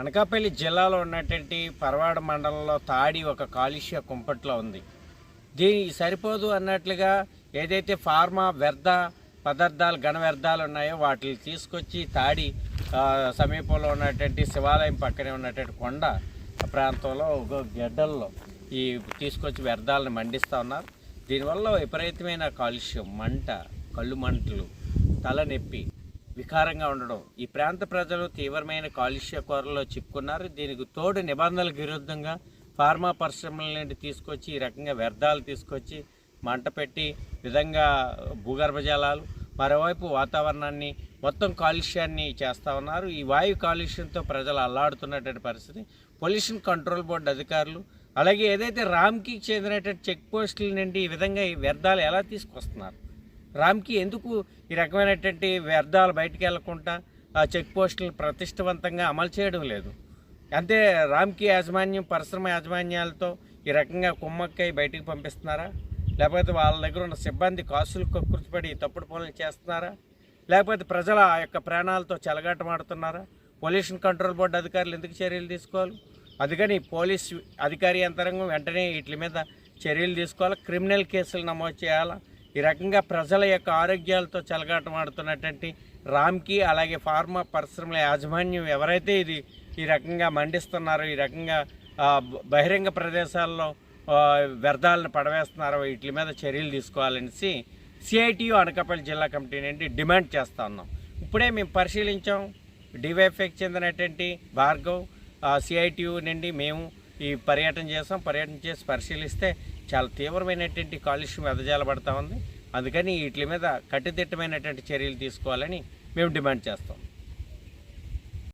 అనకాపల్లి జిల్లాలో ఉన్నటువంటి పరవాడ మండలంలో తాడి ఒక కాలుష్య కుంపట్లో ఉంది. దీని సరిపోదు అన్నట్లుగా ఏదైతే ఫార్మా వ్యర్థ పదార్థాలు ఘన వ్యర్థాలు ఉన్నాయో వాటిని తీసుకొచ్చి తాడి సమీపంలో ఉన్నటువంటి శివాలయం పక్కనే ఉన్నటువంటి కొండ ప్రాంతంలో ఒక గెడ్డల్లో ఈ తీసుకొచ్చి వ్యర్థాలను మండిస్తూ ఉన్నారు. దీనివల్ల విపరీతమైన కాలుష్యం మంట కళ్ళు మంటలు తలనొప్పి వికారంగా ఉండడం. ఈ ప్రాంత ప్రజలు తీవ్రమైన కాలుష్య కోరలో చిక్కున్నారు. దీనికి తోడు నిబంధనలకు విరుద్ధంగా ఫార్మా పరిశ్రమల నుండి తీసుకొచ్చి ఈ రకంగా వ్యర్థాలు తీసుకొచ్చి మంట పెట్టి విధంగా భూగర్భ జలాలు మరోవైపు వాతావరణాన్ని మొత్తం కాలుష్యాన్ని చేస్తూ ఉన్నారు. ఈ వాయు కాలుష్యంతో ప్రజలు అల్లాడుతున్నటువంటి పరిస్థితి. పొల్యూషన్ కంట్రోల్ బోర్డు అధికారులు అలాగే ఏదైతే రామ్కి చెందినటువంటి చెక్ పోస్టుల నుండి ఈ విధంగా ఈ వ్యర్థాలు ఎలా తీసుకొస్తున్నారు? రామ్కి ఎందుకు ఈ రకమైనటువంటి వ్యర్థాలు బయటికి వెళ్ళకుండా ఆ చెక్ పోస్టులను ప్రతిష్టవంతంగా అమలు చేయడం లేదు? అంతే రామ్కి యాజమాన్యం పరిశ్రమ యాజమాన్యాలతో ఈ రకంగా కుమ్మక్కై బయటికి పంపిస్తున్నారా? లేకపోతే వాళ్ళ దగ్గర ఉన్న సిబ్బంది కాసులు కక్కుర్తిపడి తప్పుడు పనులు చేస్తున్నారా? లేకపోతే ప్రజల ఆ యొక్క ప్రాణాలతో చెలగాటమాడుతున్నారా? పొల్యూషన్ కంట్రోల్ బోర్డు అధికారులు ఎందుకు చర్యలు తీసుకోవాలి? అందుకని పోలీస్ అధికారి యంత్రాంగం వెంటనే వీటి మీద చర్యలు తీసుకోవాలి? క్రిమినల్ కేసులు నమోదు చేయాలా? ఈ రకంగా ప్రజల యొక్క ఆరోగ్యాలతో చెలగాటమాడుతున్నటువంటి రామ్కి అలాగే ఫార్మా పరిశ్రమల యాజమాన్యం ఎవరైతే ఇది ఈ రకంగా మండిస్తున్నారో ఈ రకంగా బహిరంగ ప్రదేశాల్లో వ్యర్థాలను పడవేస్తున్నారో వీటి మీద చర్యలు తీసుకోవాలనేసి సిఐటియు అనకాపల్లి జిల్లా కమిటీ నుండి డిమాండ్ చేస్తా ఉన్నాం. ఇప్పుడే మేము పరిశీలించాం. డివైఎఫ్ఐకి చెందినటువంటి భార్గవ్ సిఐటియు నుండి మేము ఈ పర్యటన చేసాం. పర్యటన చేసి పరిశీలిస్తే చాలా తీవ్రమైనటువంటి కాలుష్యం వెదజాలబడతా ఉంది. అందుకని వీటి మీద కట్టుదిట్టమైనటువంటి చర్యలు తీసుకోవాలని మేము డిమాండ్ చేస్తాం.